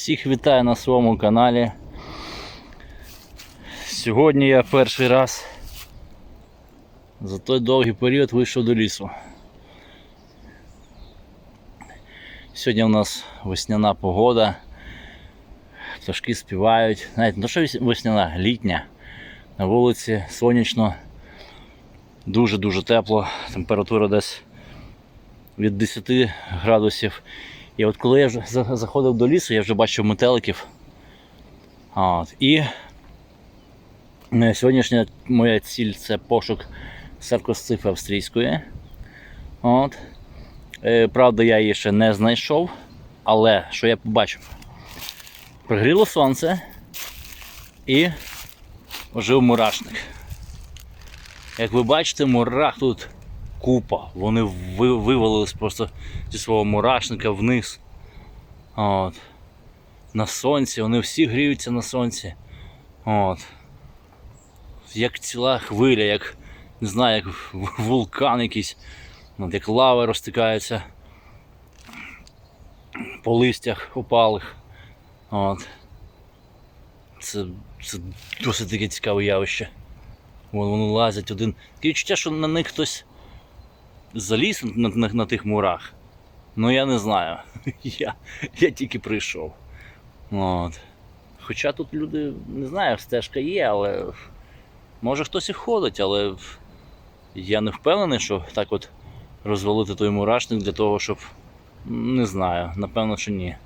Всіх вітаю на своєму каналі. Сьогодні я перший раз за той довгий період вийшов до лісу. Сьогодні у нас весняна погода, пташки співають. Навіть то, що весняна, літня. На вулиці сонячно, дуже-дуже тепло, температура десь від 10 градусів. І от коли я вже заходив до лісу, я вже бачив метеликів. От. І е, сьогоднішня моя ціль це пошук саркосцифи австрійської. От. Е, Правда, я її ще не знайшов, але що я побачив? Пригріло сонце і ожив мурашник. Як ви бачите, мурах тут купа. Вони вивалились просто зі свого мурашника вниз. От. На сонці, вони всі гріються на сонці. От. Як ціла хвиля, як не знаю, як вулкан якийсь, От, як лава розтикається по листях опалих. От. Це, це досить таке цікаве явище. Вон вони лазять один. Таке відчуття, що на них хтось заліз на, на, на тих мурах. Ну я не знаю. Я, я тільки прийшов. От. Хоча тут люди, не знаю, стежка є, але може хтось і ходить, але я не впевнений, що так от розвалити той мурашник для того, щоб. Не знаю, напевно, що ні.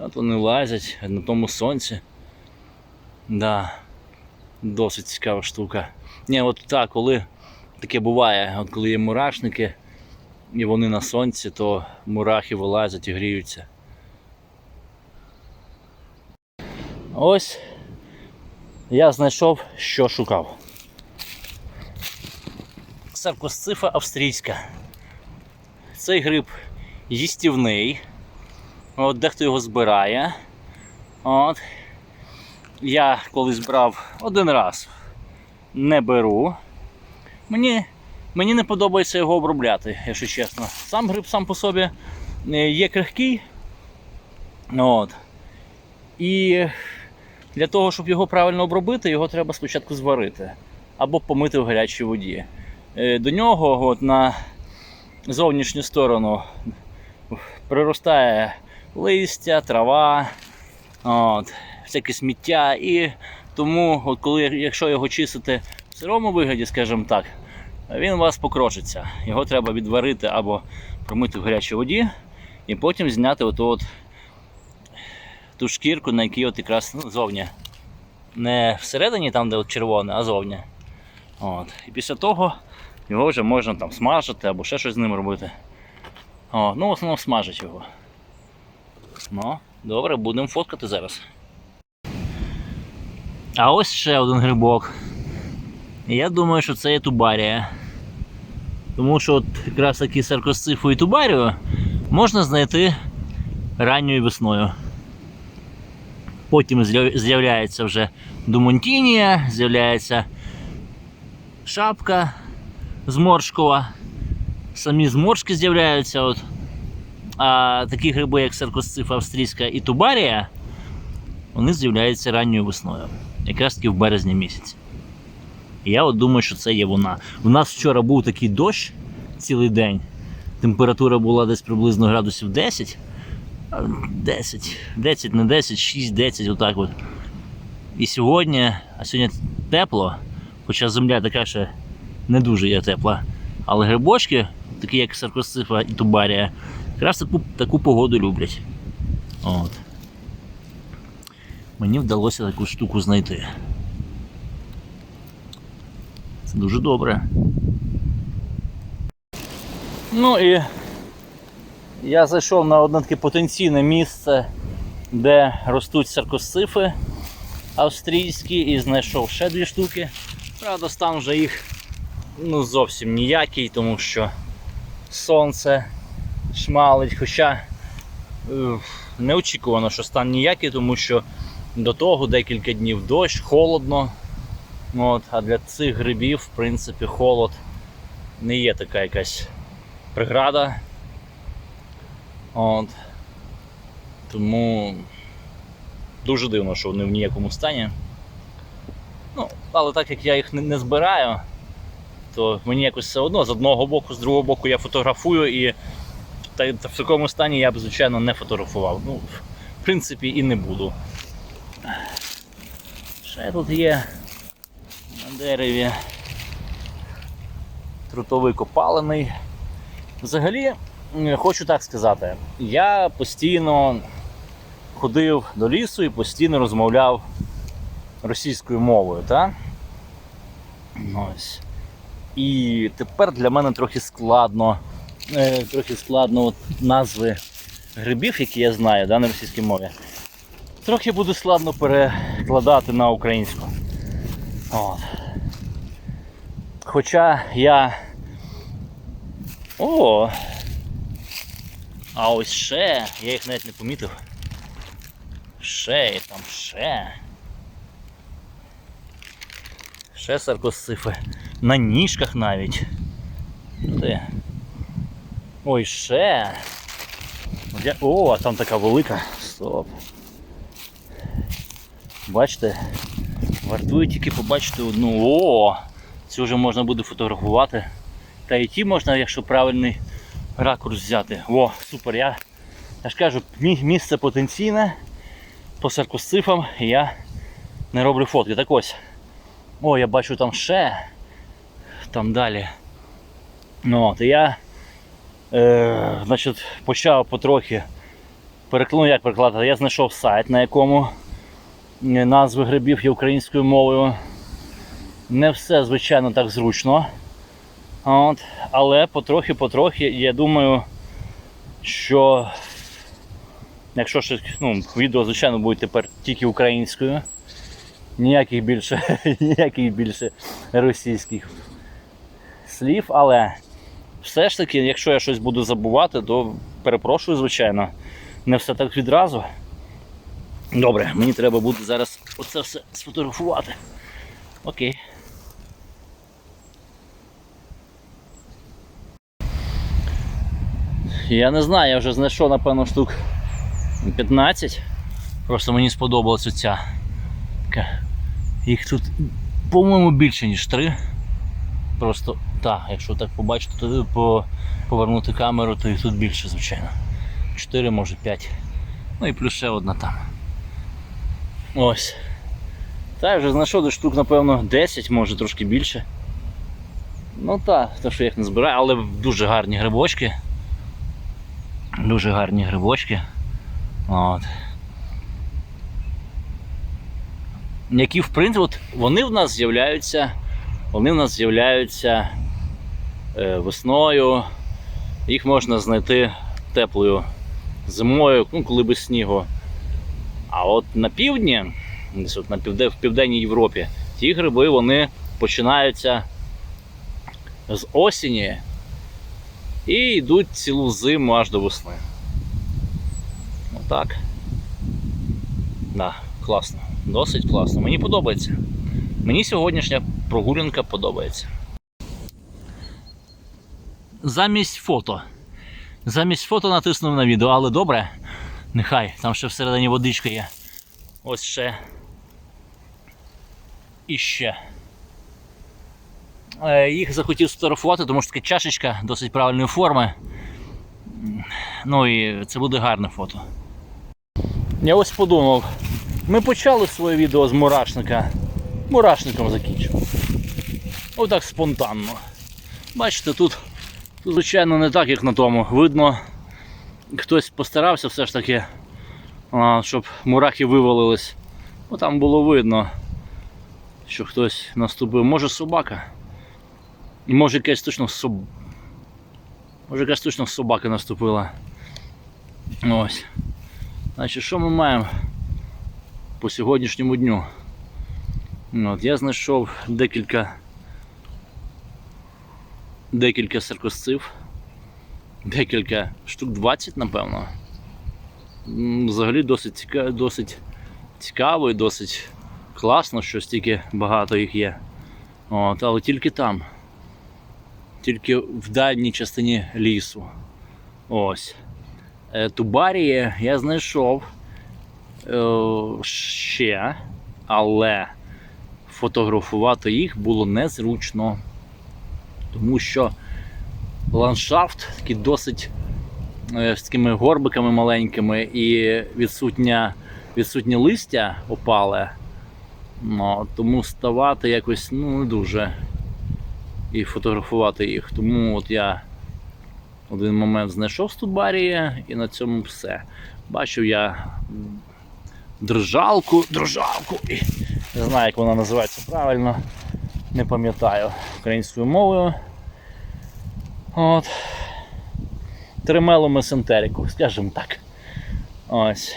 От вони лазять на тому сонці. Да, досить цікава штука. Ні, от так, коли таке буває, коли є мурашники і вони на сонці, то мурахи вилазять і гріються. Ось я знайшов, що шукав. Саркосцифа австрійська. Цей гриб їстівний. От, дехто його збирає. От. Я колись брав один раз. Не беру. Мені, мені не подобається його обробляти, якщо чесно. Сам гриб сам по собі е, є крихкий. От. І для того, щоб його правильно обробити, його треба спочатку зварити або помити в гарячій воді. Е, До нього от, на зовнішню сторону приростає листя, трава, от, всяке сміття. І тому, от коли, якщо його чистити сирому вигляді, скажімо так, він у вас покрочиться. Його треба відварити або промити в гарячій воді, і потім зняти от ту шкірку, на якій от якраз ну, зовні. Не всередині, там, де от червоне, а зовні. От. І після того його вже можна там смажити або ще щось з ним робити. О, ну, в основному смажить його. Ну, добре, будемо фоткати зараз. А ось ще один грибок. Я думаю, що це є тубарія. Тому що от якраз такі саркосцифу і тубарію можна знайти ранньою весною. Потім з'являється вже думонтінія, з'являється шапка зморшкова. Самі зморшки з'являються. От. А такі гриби, як саркосцифа австрійська і тубарія, вони з'являються ранньою весною, якраз таки в березні місяці. І я от думаю, що це є вона. У нас вчора був такий дощ цілий день. Температура була десь приблизно градусів 10. 10, 10, не 10, 6, 10, отак от. І сьогодні, а сьогодні тепло, хоча земля така ще не дуже є тепла. Але грибочки, такі як саркосцифа і тубарія, якраз таку, таку погоду люблять. От. Мені вдалося таку штуку знайти. Це дуже добре. Ну і я зайшов на одне таке потенційне місце, де ростуть саркосцифи австрійські, і знайшов ще дві штуки. Правда, стан вже їх ну, зовсім ніякий, тому що сонце шмалить, хоча е, неочікувано, що стан ніякий, тому що до того декілька днів дощ, холодно. От, а для цих грибів, в принципі, холод не є така якась преграда. От. Тому дуже дивно, що вони в ніякому стані. Ну, але так як я їх не, збираю, то мені якось все одно з одного боку, з другого боку я фотографую і та, та в такому стані я б, звичайно, не фотографував. Ну, в принципі, і не буду. Ще тут є дереві трутовий копалений. Взагалі, хочу так сказати, я постійно ходив до лісу і постійно розмовляв російською мовою, так? Ось. І тепер для мене трохи складно, е, трохи складно от назви грибів, які я знаю да, на російській мові. Трохи буде складно перекладати на українську. От. Хоча я. О! А ось ще, я їх навіть не помітив. Ще і там ще. Ще саркосифи. На ніжках навіть. Де? Ой, ще. О, а там така велика. Стоп. Бачите? Вартує тільки побачити одну. О! Цю вже можна буде фотографувати. Та і ті можна, якщо правильний ракурс взяти. О, супер! Я, я ж кажу, місце потенційне по саркосцифам я не роблю фотки. Так ось. О, я бачу там ще. Там далі. Ну, от, я е, значить, почав потрохи перекладу, як перекладати, я знайшов сайт, на якому е, назви грибів є українською мовою. Не все, звичайно, так зручно. От, але потрохи-потрохи, я думаю, що якщо щось, ну, відео, звичайно, буде тепер тільки українською, ніяких більше, ніяких більше російських слів, але все ж таки, якщо я щось буду забувати, то перепрошую, звичайно, не все так відразу. Добре, мені треба буде зараз оце все сфотографувати. Окей. Я не знаю, я вже знайшов, напевно, штук 15. Просто мені сподобалась оця. Така. Їх тут, по-моєму, більше, ніж 3. Просто так, якщо так побачити, то по, повернути камеру, то їх тут більше, звичайно. 4, може 5. Ну і плюс ще одна там. Ось. Та вже знайшов десь штук, напевно, 10, може трошки більше. Ну так, то що я їх не збираю, але дуже гарні грибочки. Дуже гарні грибочки. От. Які, в принципі, от вони в нас з'являються. Вони в нас з'являються е, весною. Їх можна знайти теплою зимою, ну, коли без снігу. А от на півдні, от на півде, в Південній Європі, ті гриби вони починаються з осені і йдуть цілу зиму аж до весни. Отак. Да, класно. Досить класно. Мені подобається. Мені сьогоднішня прогулянка подобається. Замість фото. Замість фото натиснув на відео, але добре. Нехай, там ще всередині водичка є. Ось ще. І ще. Е, Їх захотів сфотографувати, тому що така чашечка досить правильної форми. Ну і це буде гарне фото. Я ось подумав, ми почали своє відео з мурашника. Мурашником закінчимо. Отак спонтанно. Бачите, тут, тут, звичайно, не так, як на тому. Видно, хтось постарався все ж таки, щоб мурахи вивалились. Бо там було видно, що хтось наступив. Може собака. І може якась точно соб... Може якась точно собака наступила. Ось. Значить, що ми маємо по сьогоднішньому дню? Ну, От, я знайшов декілька декілька саркосцив, декілька штук 20, напевно. Взагалі досить цікаво, досить цікаво і досить класно, що стільки багато їх є. От, але тільки там. Тільки в дальній частині лісу. Ось. е, тубарії я знайшов е, ще, але фотографувати їх було незручно. Тому що ландшафт такий досить е, з такими горбиками маленькими і відсутня, відсутнє листя опале. Ну, тому ставати якось ну, не дуже і фотографувати їх. Тому от я один момент знайшов студбарія і на цьому все. Бачив я держалку, держалку, і не знаю, як вона називається правильно, не пам'ятаю українською мовою. От. Тримело месентерику, скажімо так. Ось.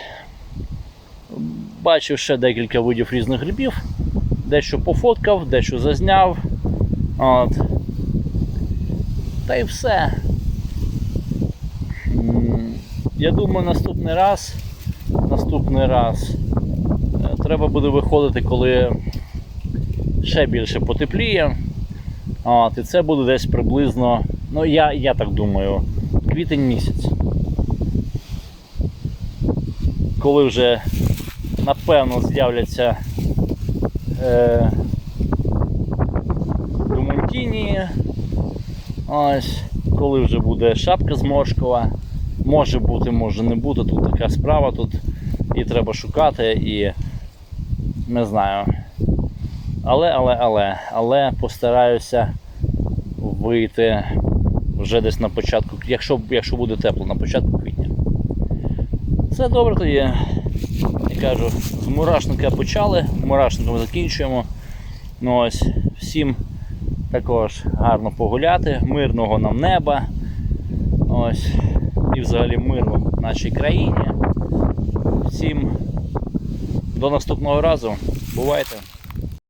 Бачив ще декілька видів різних грибів. Дещо пофоткав, дещо зазняв. От. Та й все. Я думаю, наступний раз. Наступний раз е, треба буде виходити, коли ще більше потепліє. От, і це буде десь приблизно, ну я, я так думаю, квітень місяць. Коли вже напевно з'являться е, Ось, коли вже буде шапка зморшкова. Може бути, може не бути. Тут така справа, тут і треба шукати, і не знаю. Але, але, але, але постараюся вийти вже десь на початку, якщо, якщо буде тепло, на початку квітня. Все добре тоді. Я кажу, з мурашника почали, мурашником закінчуємо. Ну ось, всім також гарно погуляти, мирного нам неба. Ось, і взагалі миру в нашій країні. Всім до наступного разу. Бувайте!